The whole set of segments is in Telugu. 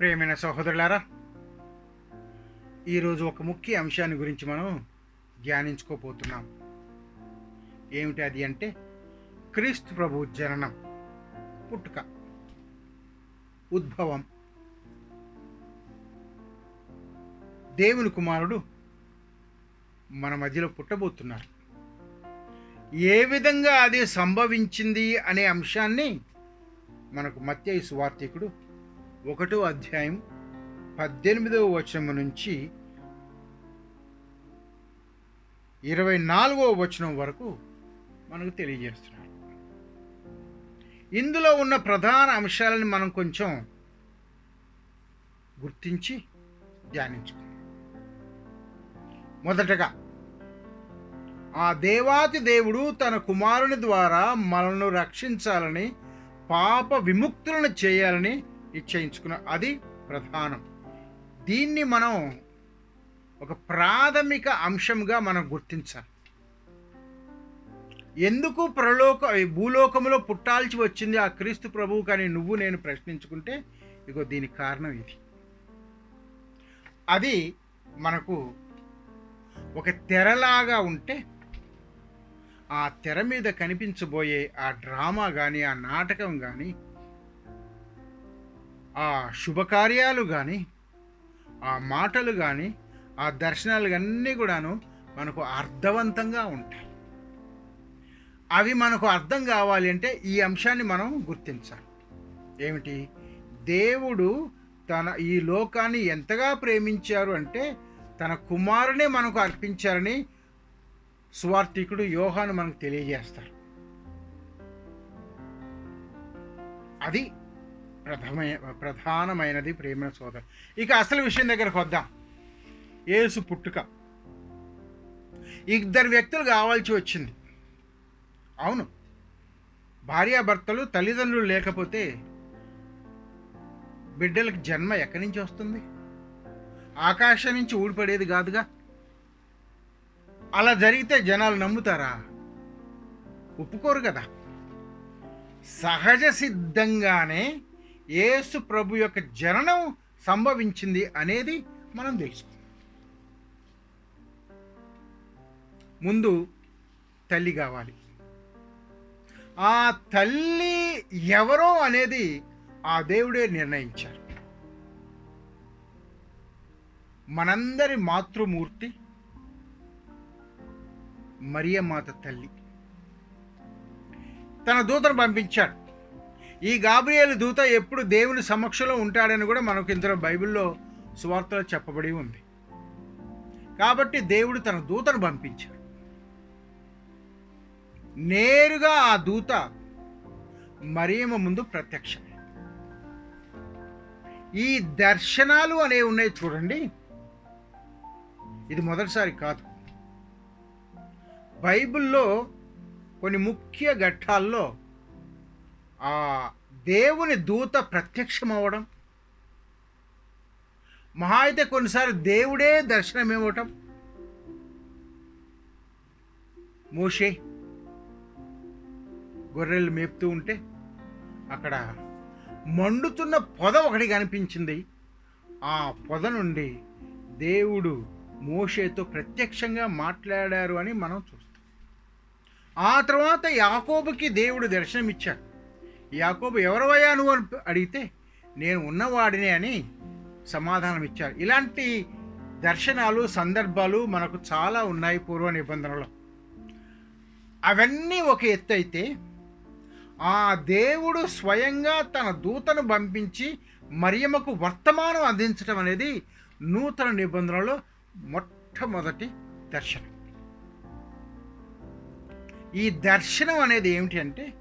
ప్రియమైన సహోదరులారా ఈరోజు ఒక ముఖ్య అంశాన్ని గురించి మనం ధ్యానించుకోబోతున్నాం. ఏమిటి అది అంటే క్రీస్తు ప్రభు జననం పుట్టుక ఉద్భవం. దేవుని కుమారుడు మన మధ్యలో పుట్టబోతున్నారు ఏ విధంగా అది సంభవించింది అనే అంశాన్ని మనకు మత్యయి సువార్థికుడు ఒకటో అధ్యాయం పద్దెనిమిదవ వచనం నుంచి ఇరవై నాలుగవ వచనం వరకు మనకు తెలియజేస్తున్నాడు. ఇందులో ఉన్న ప్రధాన అంశాలను మనం కొంచెం గుర్తించి ధ్యానించుకుందాం. మొదటగా ఆ దేవాతి దేవుడు తన కుమారుని ద్వారా మనల్ని రక్షించాలని పాప విముక్తులను చేయాలని నిశ్చయించుకున్న అది ప్రధానం. దీన్ని మనం ఒక ప్రాథమిక అంశంగా మనం గుర్తించాలి. ఎందుకు ప్రలోక భూలోకంలో పుట్టాల్సి వచ్చింది ఆ క్రీస్తు ప్రభువు కానీ నువ్వు నేను ప్రశ్నించుకుంటే ఇగో దీనికి కారణం ఇది. అది మనకు ఒక తెరలాగా ఉంటే ఆ తెర మీద కనిపించబోయే ఆ డ్రామా కానీ ఆ నాటకం కానీ ఆ శుభకార్యాలు కానీ ఆ మాటలు కానీ ఆ దర్శనాలు అన్నీ కూడాను మనకు అర్థవంతంగా ఉంటాయి. అవి మనకు అర్థం కావాలి అంటే ఈ అంశాన్ని మనం గుర్తించాలి. ఏమిటి? దేవుడు తన ఈ లోకాన్ని ఎంతగా ప్రేమించారు అంటే తన కుమారునే మనకు అర్పించారని సువార్థికుడు యోహాను మనకు తెలియజేస్తారు అది ప్రథమ ప్రధానమైనది ప్రేమ సోదరు. ఇక అసలు విషయం దగ్గరకు వద్దాం. ఏసు పుట్టుక. ఇద్దరు వ్యక్తులు కావాల్సి వచ్చింది. అవును. భార్యాభర్తలు తల్లిదండ్రులు లేకపోతే బిడ్డలకు జన్మ ఎక్కడి నుంచి వస్తుంది? ఆకాశం నుంచి ఊడిపడేది కాదుగా? అలా జరిగితే జనాలు నమ్ముతారా? ఒప్పుకోరు కదా. సహజ సిద్ధంగానే యేసు ప్రభు యొక్క జననం సంభవించింది అనేది మనం తెలుసుకుందాం. ముందు తల్లి కావాలి. ఆ తల్లి ఎవరో అనేది ఆ దేవుడే నిర్ణయించారు. మనందరి మాతృమూర్తి మరియమాత తల్లి. తన దూతను పంపించాడు. ఈ గాబ్రియేలు దూత ఎప్పుడు దేవుని సమక్షంలో ఉంటాడని కూడా మనకు ఇందులో బైబిల్లో సువార్తలో చెప్పబడి ఉంది. కాబట్టి దేవుడు తన దూతను పంపించాడు. నేరుగా ఆ దూత మరియమ్మ ముందు ప్రత్యక్షం ఈ దర్శనాలు అనేవి ఉన్నాయి చూడండి. ఇది మొదటిసారి కాదు. బైబిల్లో కొన్ని ముఖ్య ఘట్టాల్లో ఆ దేవుని దూత ప్రత్యక్షమవ్వడం. మహా అయితే కొన్నిసార్లు దేవుడే దర్శనం ఇవ్వటం మోషే గొర్రెలు మేపుతూ ఉంటే అక్కడ మండుతున్న పొద ఒకటి కనిపించింది. ఆ పొద నుండి దేవుడు మోషేతో ప్రత్యక్షంగా మాట్లాడారు అని మనం చూస్తాం. ఆ తర్వాత యాకోబుకి దేవుడు దర్శనమిచ్చాడు. యాకోబు ఎవరవయ్యా నువ్వు? అని అడిగితే నేను ఉన్నవాడినే అని సమాధానం ఇచ్చారు ఇలాంటి దర్శనాలు సందర్భాలు మనకు చాలా ఉన్నాయి పూర్వ నిబంధనలో. అవన్నీ ఒక ఎత్తు అయితే ఆ దేవుడు స్వయంగా తన దూతను పంపించి మరియమ్మకు వర్తమానం అందించడం అనేది నూతన నిబంధనలో మొట్టమొదటి దర్శనం. ఈ దర్శనం అనేది ఏమిటి అంటే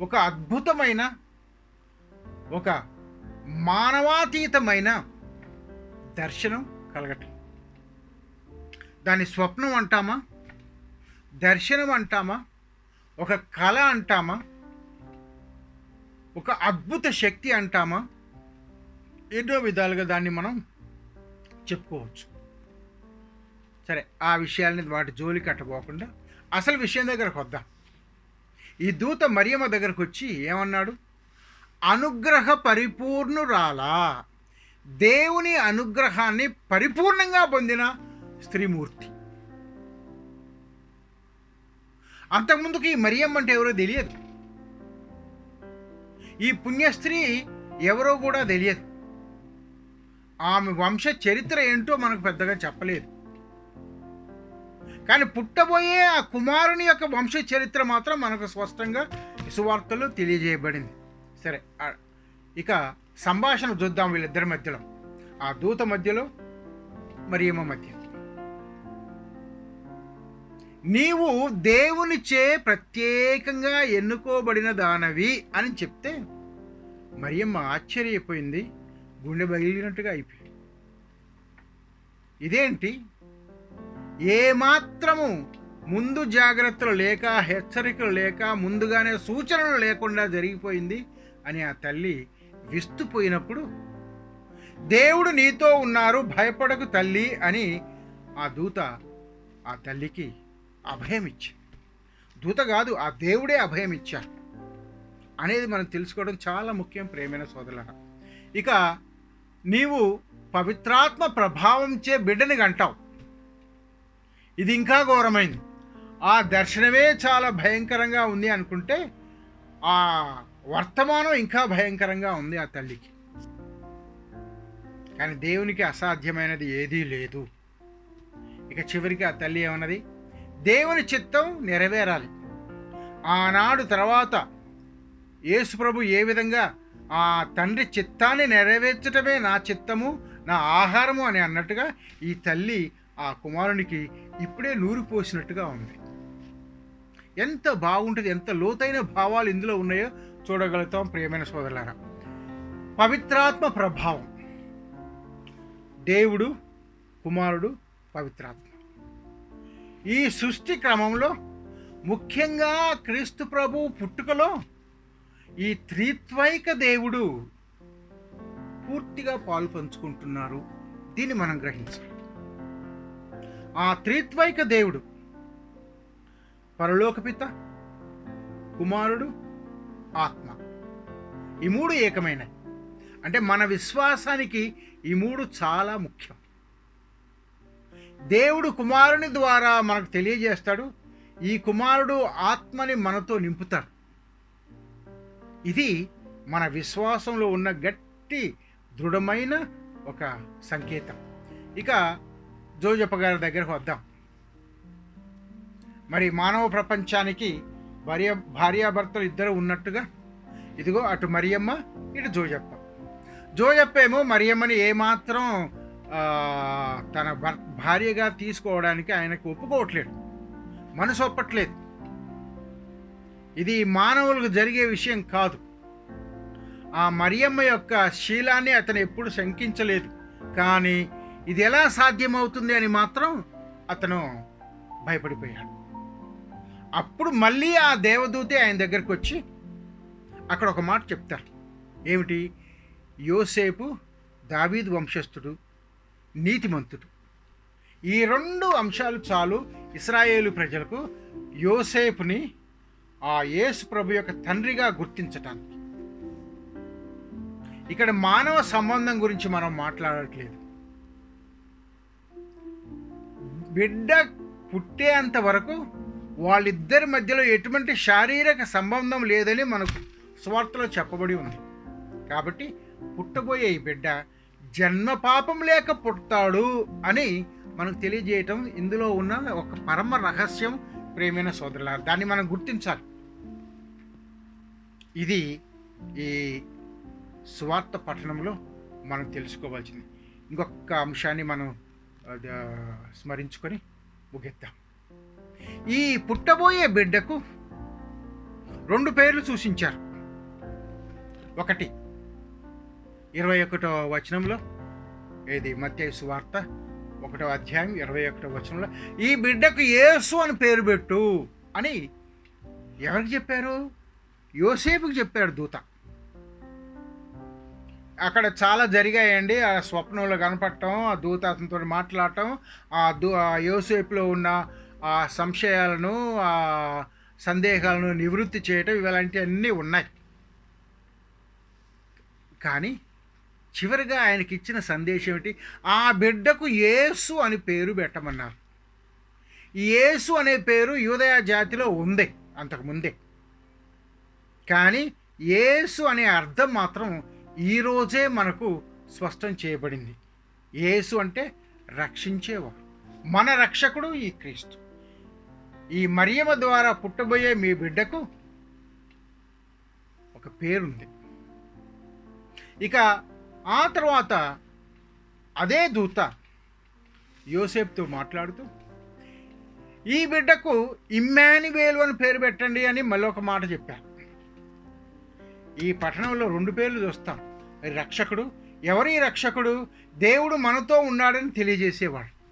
ఒక అద్భుతమైన ఒక మానవాతీతమైన దర్శనం కలగటం. దాని స్వప్నం అంటామా? దర్శనం అంటామా? ఒక కళ అంటామా? ఒక అద్భుత శక్తి అంటామా? ఎన్నో విధాలుగా దాన్ని మనం చెప్పుకోవచ్చు. సరే ఆ విషయాలని వాటి జోలి కట్టబోకుండా అసలు విషయం దగ్గరకు వద్దాం. ఈ దూత మరియమ్మ దగ్గరకు వచ్చి ఏమన్నాడు? అనుగ్రహ పరిపూర్ణురాలా. దేవుని అనుగ్రహాన్ని పరిపూర్ణంగా పొందిన స్త్రీమూర్తి. అంతకుముందుకు ఈ మరియమ్మ అంటే ఎవరో తెలియదు. ఈ పుణ్యస్త్రీ ఎవరో కూడా తెలియదు. ఆమె వంశ చరిత్ర ఏంటో మనకు పెద్దగా చెప్పలేదు. కానీ పుట్టబోయే ఆ కుమారుని యొక్క వంశ చరిత్ర మాత్రం మనకు స్పష్టంగా సువార్తలో తెలియజేయబడింది. సరే ఇక సంభాషణ చూద్దాం వీళ్ళిద్దరి మధ్యలో. ఆ దూత మధ్యలో మరియమ్మ మధ్య. నీవు దేవునిచే ప్రత్యేకంగా ఎన్నుకోబడిన దానవి అని చెప్తే మరియమ్మ ఆశ్చర్యపోయింది గుండె బగిలినట్టుగా అయిపోయింది. ఇదేంటి? ఏమాత్రము ముందు జాగ్రత్తలు లేక హెచ్చరికలు లేక ముందుగానే సూచనలు లేకుండా జరిగిపోయింది అని ఆ తల్లి విస్తుపోయినప్పుడు దేవుడు నీతో ఉన్నారు భయపడకు తల్లి అని ఆ దూత ఆ తల్లికి అభయం దూత కాదు ఆ దేవుడే అభయం అనేది మనం తెలుసుకోవడం చాలా ముఖ్యం ప్రేమైన సోదరుల ఇక నీవు పవిత్రాత్మ ప్రభావంచే బిడ్డని గంటావు ఇది ఇంకా ఘోరమైంది. ఆ దర్శనమే చాలా భయంకరంగా ఉంది అనుకుంటే ఆ వర్తమానం ఇంకా భయంకరంగా ఉంది ఆ తల్లికి. కానీ దేవునికి అసాధ్యమైనది ఏదీ లేదు. ఇక చివరికి ఆ తల్లి ఏమన్నది? దేవుని చిత్తం నెరవేరాలి. ఆనాడు తర్వాత యేసుప్రభు ఏ విధంగా ఆ తండ్రి చిత్తాన్ని నెరవేర్చటమే నా చిత్తము నా ఆహారము అని అన్నట్టుగా ఈ తల్లి ఆ కుమారునికి ఇప్పుడే నూరు పోసినట్టుగా ఉంది. ఎంత బాగుంటుంది ఎంత లోతైన భావాలు ఇందులో ఉన్నాయో చూడగలుగుతాం ప్రియమైన సోదరులారా. పవిత్రాత్మ ప్రభావం. దేవుడు కుమారుడు పవిత్రాత్మ. ఈ సృష్టి క్రమంలో ముఖ్యంగా క్రీస్తు ప్రభు పుట్టుకలో ఈ త్రిత్వైక దేవుడు పూర్తిగా పాలు పంచుకుంటున్నారు. దీన్ని మనం గ్రహించాలి. ఆ త్రిత్వైక దేవుడు. పరలోకపిత కుమారుడు ఆత్మ. ఈ మూడు ఏకమైనవి. అంటే మన విశ్వాసానికి ఈ మూడు చాలా ముఖ్యం. దేవుడు కుమారుని ద్వారా మనకు తెలియజేస్తాడు. ఈ కుమారుడు ఆత్మని మనతో నింపుతాడు. ఇది మన విశ్వాసంలో ఉన్న గట్టి దృఢమైన ఒక సంకేతం. ఇక జోజప్ప గారి దగ్గరకు వద్దాం. మరి మానవ ప్రపంచానికి భార్య భార్యాభర్తలు ఇద్దరు ఉన్నట్టుగా? ఇదిగో అటు మరియమ్మ ఇటు జోజప్ప. జోజప్ప ఏమో మరియమ్మని ఏమాత్రం తన భర్ భార్యగా తీసుకోవడానికి ఆయనకు ఒప్పుకోవట్లేదు. మనసు ఒప్పట్లేదు. ఇది మానవులకు జరిగే విషయం కాదు. ఆ మరియమ్మ యొక్క శీలాన్ని అతను ఎప్పుడు శంకించలేదు. కానీ ఇది ఎలా సాధ్యమవుతుంది అని మాత్రం అతను భయపడిపోయాడు. అప్పుడు మళ్ళీ ఆ దేవదూతే ఆయన దగ్గరికి వచ్చి అక్కడ ఒక మాట చెప్తారు. ఏమిటి? యోసేపు దావీద్ వంశస్థుడు నీతిమంతుడు. ఈ రెండు అంశాలు చాలు ఇస్రాయేలు ప్రజలకు యోసేపుని ఆ యేసు ప్రభు యొక్క తండ్రిగా గుర్తించటానికి. ఇక్కడ మానవ సంబంధం గురించి మనం మాట్లాడట్లేదు. బిడ్డ పుట్టేంత వరకు వాళ్ళిద్దరి మధ్యలో ఎటువంటి శారీరక సంబంధం లేదని మనకు స్వార్థలో చెప్పబడి ఉంది. కాబట్టి పుట్టబోయే ఈ బిడ్డ జన్మ పాపం లేక పుడతాడు అని మనకు తెలియజేయటం ఇందులో ఉన్న ఒక పరమ రహస్యం ప్రేమైన సోదరుల దాన్ని మనం గుర్తించాలి. ఇది ఈ స్వార్థ పఠనంలో మనం తెలుసుకోవాల్సింది. ఇంకొక అంశాన్ని మనం స్మరించుకొని ముగిద్దాం. ఈ పుట్టబోయే బిడ్డకు రెండు పేర్లు సూచించారు. ఒకటి ఇరవై ఒకటో వచనంలో ఏది? మత్య సువార్త ఒకటో అధ్యాయం ఇరవై ఒకటో వచనంలో ఈ బిడ్డకు యేసు అని పేరు పెట్టు అని ఎవరికి చెప్పారు? యోసేపుకి చెప్పాడు దూత. అక్కడ చాలా జరిగాయండి. ఆ స్వప్నంలో కనపడటం ఆ దూత అతనితో మాట్లాడటం ఆ దూ ఆ యోసేపులో ఉన్న ఆ సంశయాలను ఆ సందేహాలను నివృత్తి చేయటం ఇలాంటివన్నీ ఉన్నాయి. కానీ చివరిగా ఆయనకి ఇచ్చిన సందేశం ఏమిటి ఆ బిడ్డకు యేసు అని పేరు పెట్టమన్నారు. ఏసు యేసు అనే పేరు యూదయ జాతిలో ఉంది అంతకుముందే కానీ యేసు అనే అర్థం మాత్రం ఈరోజే మనకు స్పష్టం చేయబడింది. యేసు అంటే రక్షించేవాడు. మన రక్షకుడు ఈ క్రీస్తు. ఈ మరియమ ద్వారా పుట్టబోయే మీ బిడ్డకు ఒక పేరుంది. ఇక ఆ తర్వాత అదే దూత యోసేపుతో మాట్లాడుతూ ఈ బిడ్డకు ఇమ్మానివేలు అని పేరు పెట్టండి అని మళ్ళీ ఒక మాట చెప్పారు. ఈ పట్టణంలో రెండు పేర్లు చూస్తాం. రక్షకుడు ఎవరి రక్షకుడు? దేవుడు మనతో ఉన్నాడని తెలియజేసేవాడు.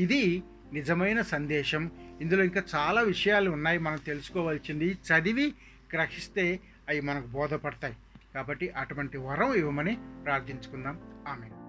ఇది నిజమైన సందేశం. ఇందులో ఇంకా చాలా విషయాలు ఉన్నాయి. మనం తెలుసుకోవాల్సింది చదివి గ్రహిస్తే అవి మనకు బోధపడతాయి. కాబట్టి అటువంటి వరం ఇవ్వమని ప్రార్థించుకుందాం. ఆమె